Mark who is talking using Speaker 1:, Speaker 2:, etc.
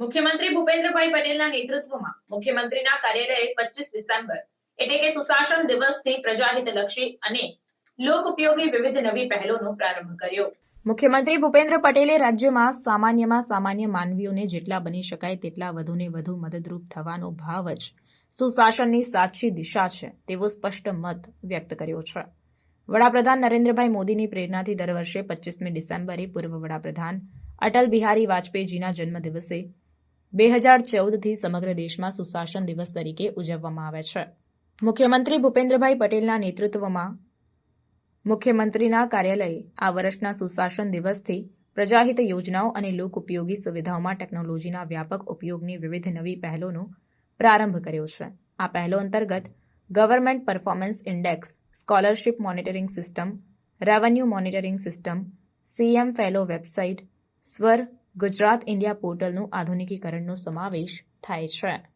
Speaker 1: મુખ્યમંત્રી ભૂપેન્દ્રભાઈ પટેલના નેતૃત્વમાં મુખ્યમંત્રીના કાર્યાલયે પચીસ ડિસેમ્બર, એટલે કે સુશાસન દિવસથી પ્રજાહિતલક્ષી અને લોક ઉપયોગી વિવિધ નવી પહેલોનો પ્રારંભ કર્યો. મુખ્યમંત્રી ભૂપેન્દ્ર પટેલે રાજ્યમાં સામાન્યમાં સામાન્ય માનવીઓને જેટલા બની શકાય તેટલા વધુને વધુ મદદરૂપ થવાનો ભાવ જ સુશાસનની સાચી દિશા છે તેવો સ્પષ્ટ મત વ્યક્ત કર્યો છે. વડાપ્રધાન નરેન્દ્રભાઈ મોદીની પ્રેરણાથી દર વર્ષે પચીસમી ડિસેમ્બરે પૂર્વ વડાપ્રધાન અટલ બિહારી વાજપેયીજીના જન્મદિવસે બે હજાર ચૌદથી સમગ્ર દેશમાં સુશાસન દિવસ તરીકે ઉજવવામાં આવે છે. મુખ્યમંત્રી ભૂપેન્દ્રભાઈ પટેલના નેતૃત્વમાં મુખ્યમંત્રીના કાર્યાલયે આ વર્ષના સુશાસન દિવસથી પ્રજાહિત યોજનાઓ અને લોક ઉપયોગી સુવિધાઓમાં ટેકનોલોજીના વ્યાપક ઉપયોગની વિવિધ નવી પહેલોનો પ્રારંભ કર્યો છે. આ પહેલો અંતર્ગત government performance index, scholarship monitoring system, revenue monitoring system, CM fellow website, સ્વર ગુજરાત ઇન્ડિયા પોર્ટલનું આધુનિકીકરણનો સમાવેશ થાય છે.